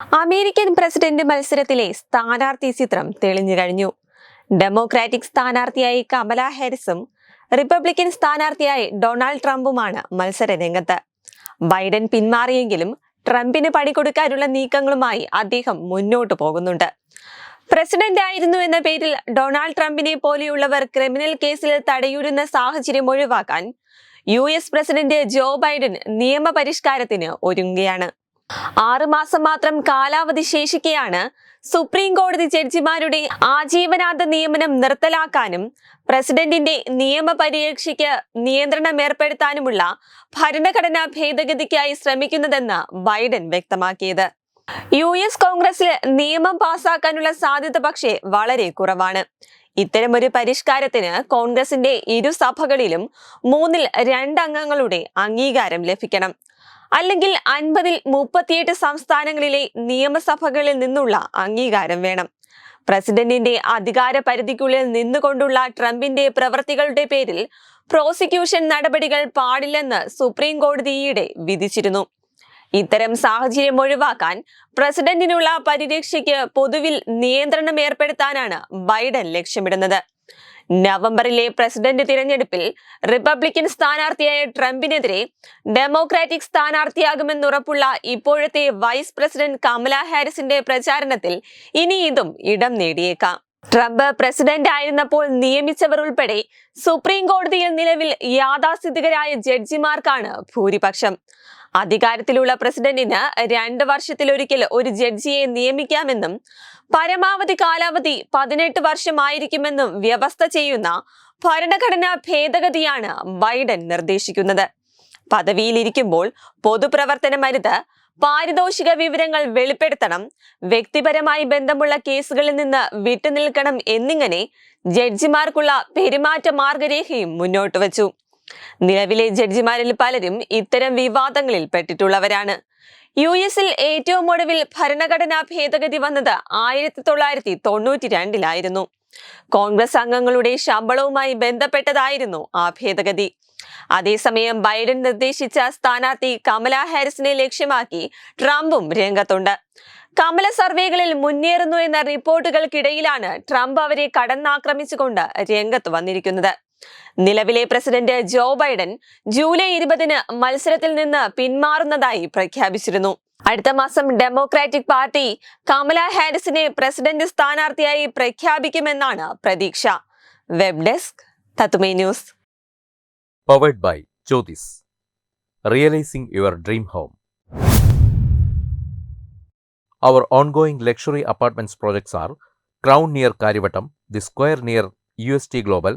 American president മത്സരത്തിലെ സ്ഥാനാർത്ഥി ചിത്രം തെളിഞ്ഞു കഴിഞ്ഞു. ഡെമോക്രാറ്റിക് സ്ഥാനാർത്ഥിയായി കമല ഹാരിസും റിപ്പബ്ലിക്കൻ സ്ഥാനാർത്ഥിയായി ഡൊണാൾഡ് ട്രംപുമാണ് മത്സര രംഗത്ത് ബൈഡൻ പിന്മാറിയെങ്കിലും ട്രംപിന് പണികൊടുക്കാനുള്ള നീക്കങ്ങളുമായി അദ്ദേഹം മുന്നോട്ട് പോകുന്നുണ്ട്. പ്രസിഡന്റ് ആയിരുന്നു എന്ന പേരിൽ ഡൊണാൾഡ് ട്രംപിനെ പോലെയുള്ളവർ ക്രിമിനൽ കേസിൽ തടയൂരുന്ന സാഹചര്യം ഒഴിവാക്കാൻ U S president Joe Biden നിയമപരിഷ്കാരത്തിന് ഒരുങ്ങുകയാണ്. ആറുമാസം മാത്രം കാലാവധി ശേഷിക്കെയാണ് സുപ്രീം കോടതി ജഡ്ജിമാരുടെ ആജീവനാന്ത നിയമനം നിർത്തലാക്കാനും പ്രസിഡന്റിന്റെ നിയമപരിരക്ഷയ്ക്ക് നിയന്ത്രണം ഏർപ്പെടുത്താനുമുള്ള ഭരണഘടനാ ഭേദഗതിക്കായി ശ്രമിക്കുന്നതെന്ന് ബൈഡൻ വ്യക്തമാക്കിയത്. യു എസ് കോൺഗ്രസിൽ നിയമം പാസാക്കാനുള്ള സാധ്യത പക്ഷേ വളരെ കുറവാണ്. ഇത്തരമൊരു പരിഷ്കാരത്തിന് കോൺഗ്രസിന്റെ ഇരു സഭകളിലും മൂന്നിൽ രണ്ടംഗങ്ങളുടെ അംഗീകാരം ലഭിക്കണം. അല്ലെങ്കിൽ അൻപതിൽ മുപ്പത്തിയെട്ട് സംസ്ഥാനങ്ങളിലെ നിയമസഭകളിൽ നിന്നുള്ള അംഗീകാരം വേണം. പ്രസിഡന്റിന്റെ അധികാര പരിധിക്കുള്ളിൽ നിന്നുകൊണ്ടുള്ള ട്രംപിന്റെ പ്രവൃത്തികളുടെ പേരിൽ പ്രോസിക്യൂഷൻ നടപടികൾ പാടില്ലെന്ന് സുപ്രീം കോടതി ഈയിടെ വിധിച്ചിരുന്നു. ഇത്തരം സാഹചര്യം ഒഴിവാക്കാൻ പ്രസിഡന്റിനുള്ള പരിരക്ഷയ്ക്ക് പൊതുവിൽ നിയന്ത്രണം ഏർപ്പെടുത്താനാണ് ബൈഡൻ ലക്ഷ്യമിടുന്നത്. നവംബറിലെ പ്രസിഡന്റ് തിരഞ്ഞെടുപ്പിൽ റിപ്പബ്ലിക്കൻ സ്ഥാനാർത്ഥിയായ ട്രംപിനെതിരെ ഡെമോക്രാറ്റിക് സ്ഥാനാർത്ഥിയാകുമെന്നുറപ്പുള്ള ഇപ്പോഴത്തെ വൈസ് പ്രസിഡന്റ് കമല ഹാരിസിന്റെ പ്രചാരണത്തിൽ ഇനി ഇതും ഇടം നേടിയേക്കാം. ട്രംപ് പ്രസിഡന്റ് ആയിരുന്നപ്പോൾ നിയമിച്ചവർ ഉൾപ്പെടെ സുപ്രീം കോടതിയിൽ നിലവിൽ യാഥാസ്ഥിതികരായ ജഡ്ജിമാർക്കാണ് ഭൂരിപക്ഷം. അധികാരത്തിലുള്ള പ്രസിഡന്റിന് രണ്ട് വർഷത്തിലൊരിക്കൽ ഒരു ജഡ്ജിയെ നിയമിക്കാമെന്നും പരമാവധി കാലാവധി പതിനെട്ട് വർഷമായിരിക്കുമെന്നും വ്യവസ്ഥ ചെയ്യുന്ന ഭരണഘടനാ ഭേദഗതിയാണ് ബൈഡൻ നിർദ്ദേശിക്കുന്നത്. പദവിയിലിരിക്കുമ്പോൾ പൊതുപ്രവർത്തനമരുത് പാരിതോഷിക വിവരങ്ങൾ വെളിപ്പെടുത്തണം വ്യക്തിപരമായി ബന്ധമുള്ള കേസുകളിൽ നിന്ന് വിട്ടുനിൽക്കണം എന്നിങ്ങനെ ജഡ്ജിമാർക്കുള്ള പെരുമാറ്റ മാർഗരേഖയും മുന്നോട്ട് വച്ചു നിലവിലെ ജഡ്ജിമാരിൽ പലരും ഇത്തരം വിവാദങ്ങളിൽ പെട്ടിട്ടുള്ളവരാണ്. യു എസിൽ ഏറ്റവും ഒടുവിൽ ഭരണഘടനാ ഭേദഗതി വന്നത് ആയിരത്തി തൊള്ളായിരത്തി തൊണ്ണൂറ്റി രണ്ടിലായിരുന്നു കോൺഗ്രസ് അംഗങ്ങളുടെ ശമ്പളവുമായി ബന്ധപ്പെട്ടതായിരുന്നു ആ ഭേദഗതി. അതേസമയം ബൈഡൻ നിർദ്ദേശിച്ച സ്ഥാനാർത്ഥി കമല ഹാരിസിനെ ലക്ഷ്യമാക്കി ട്രംപും രംഗത്തുണ്ട്. കമല സർവേകളിൽ മുന്നേറുന്നു എന്ന റിപ്പോർട്ടുകൾക്കിടയിലാണ് ട്രംപ് അവരെ കടന്നാക്രമിച്ചുകൊണ്ട് രംഗത്ത് വന്നിരിക്കുന്നത്. നിലവിലെ പ്രസിഡന്റ് ജോ ബൈഡൻ ജൂലൈ ഇരുപതിന് മത്സരത്തിൽ നിന്ന് പിന്മാറുന്നതായി പ്രഖ്യാപിച്ചിരുന്നു. അടുത്ത മാസം ഡെമോക്രാറ്റിക് പാർട്ടി കമല ഹാരിസിനെ പ്രസിഡന്റ് സ്ഥാനാർത്ഥിയായി പ്രഖ്യാപിക്കുമെന്നാണ് പ്രതീക്ഷ. Web desk തത്തുമേ news. Powered by Jyothis realising your dream home our ongoing luxury apartments projects are crown near Kariavattom the square near U S T Crown